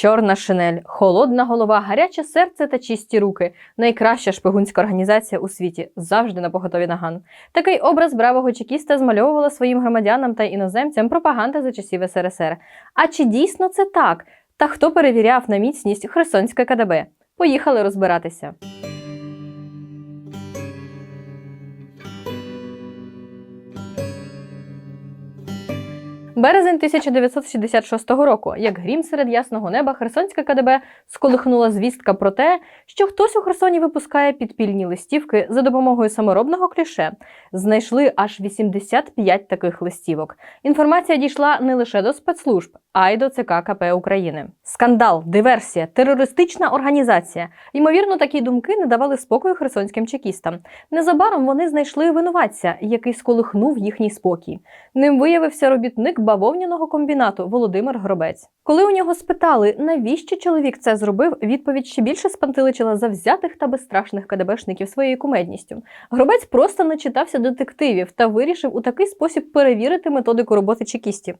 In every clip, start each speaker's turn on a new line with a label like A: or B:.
A: Чорна шинель, холодна голова, гаряче серце та чисті руки. Найкраща шпигунська організація у світі завжди на поготові наган. Такий образ бравого чекіста змальовувала своїм громадянам та іноземцям пропаганда за часів СРСР. А чи дійсно це так? Та хто перевіряв на міцність Херсонське КДБ? Поїхали розбиратися. Березень 1966 року, як грім серед ясного неба, Херсонське КДБ сколихнула звістка про те, що хтось у Херсоні випускає підпільні листівки за допомогою саморобного кліше. Знайшли аж 85 таких листівок. Інформація дійшла не лише до спецслужб, а й до ЦК КП України. Скандал, диверсія, терористична організація. Ймовірно, такі думки не давали спокою херсонським чекістам. Незабаром вони знайшли винуватця, який сколихнув їхній спокій. Ним виявився робітник бавовняного комбінату Володимир Гробець. Коли у нього спитали, навіщо чоловік це зробив, відповідь ще більше спантеличила завзятих та безстрашних КДБшників своєю кумедністю. Гробець просто начитався детективів та вирішив у такий спосіб перевірити методику роботи чекістів.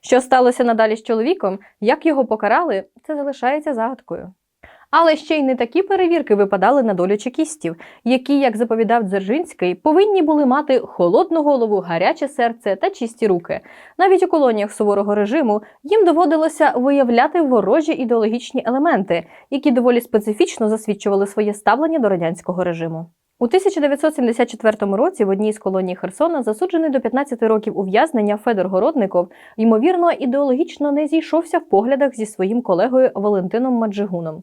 A: Що сталося надалі з чоловіком, як його покарали, це залишається загадкою. Але ще й не такі перевірки випадали на долю чекістів, які, як заповідав Дзержинський, повинні були мати холодну голову, гаряче серце та чисті руки. Навіть у колоніях суворого режиму їм доводилося виявляти ворожі ідеологічні елементи, які доволі специфічно засвідчували своє ставлення до радянського режиму. У 1974 році в одній з колоній Херсона засуджений до 15 років ув'язнення Федор Городников, ймовірно, ідеологічно не зійшовся в поглядах зі своїм колегою Валентином Маджигуном.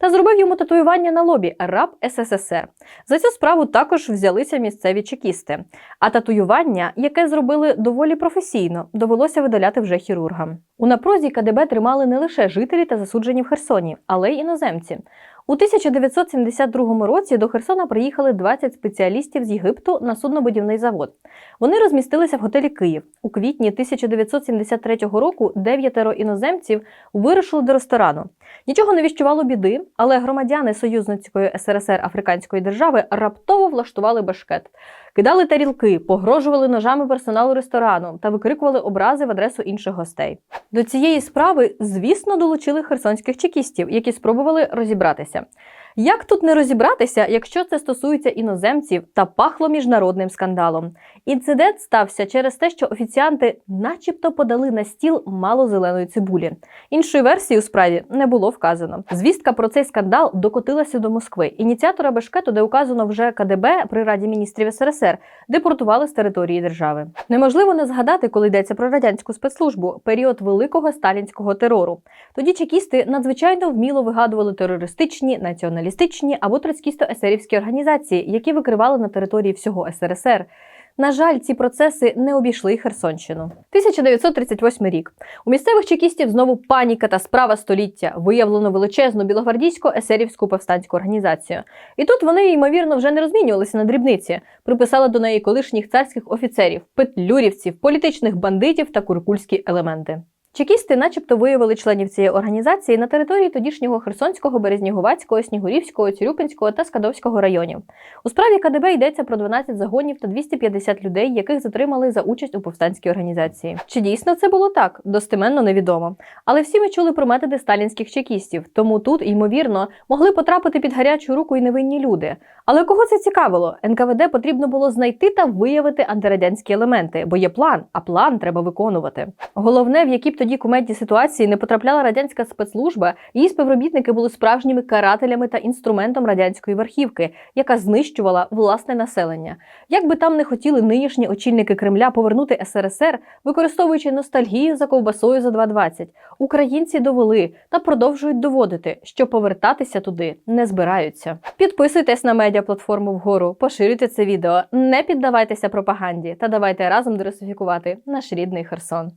A: Та зробив йому татуювання на лобі раб СССР. За цю справу також взялися місцеві чекісти. А татуювання, яке зробили доволі професійно, довелося видаляти вже хірургам. У напрузі КДБ тримали не лише жителі та засуджені в Херсоні, але й іноземці. У 1972 році до Херсона приїхали 20 спеціалістів з Єгипту на суднобудівний завод. Вони розмістилися в готелі Київ. У квітні 1973 року дев'ятеро іноземців вирушили до ресторану. Нічого не віщувало біди, але громадяни союзницької СРСР Африканської держави раптово влаштували бешкет. Кидали тарілки, погрожували ножами персоналу ресторану та викрикували образи в адресу інших гостей. До цієї справи, звісно, долучили херсонських чекістів, які спробували розібратися. Як тут не розібратися, якщо це стосується іноземців та пахло міжнародним скандалом? Інцидент стався через те, що офіціанти, начебто, подали на стіл мало зеленої цибулі. Іншої версії у справі не було вказано. Звістка про цей скандал докотилася до Москви. Ініціатора бешкету, де указано вже КДБ при Раді міністрів СРСР, депортували з території держави. Неможливо не згадати, коли йдеться про радянську спецслужбу, період великого сталінського терору. Тоді чекісти надзвичайно вміло вигадували терористичні, націоналістичні або троцькісто-есерівські організації, які викривали на території всього СРСР. На жаль, ці процеси не обійшли Херсонщину. 1938 рік. У місцевих чекістів знову паніка та справа століття. Виявлено величезну білогвардійську есерівську повстанську організацію. І тут вони, ймовірно, вже не розмінювалися на дрібниці, приписали до неї колишніх царських офіцерів, петлюрівців, політичних бандитів та куркульські елементи. Чекісти, начебто, виявили членів цієї організації на території тодішнього Херсонського, Березнігувацького, Снігурівського, Цюрюпинського та Скадовського районів. У справі КДБ йдеться про 12 загонів та 250 людей, яких затримали за участь у повстанській організації. Чи дійсно це було так? Достеменно невідомо. Але всі ми чули про методи сталінських чекістів, тому тут, ймовірно, могли потрапити під гарячу руку і невинні люди. Але кого це цікавило? НКВД потрібно було знайти та виявити антирадянські елементи, бо є план, а план треба виконувати. Головне, в які б тоді кумедні ситуації не потрапляла радянська спецслужба, її співробітники були справжніми карателями та інструментом радянської верхівки, яка знищувала власне населення. Як би там не хотіли нинішні очільники Кремля повернути СРСР, використовуючи ностальгію за ковбасою за 2,20, українці довели та продовжують доводити, що повертатися туди не збираються. Підписуйтесь на медіаплатформу вгору, поширюйте це відео, не піддавайтеся пропаганді та давайте разом дерсифікувати наш рідний Херсон.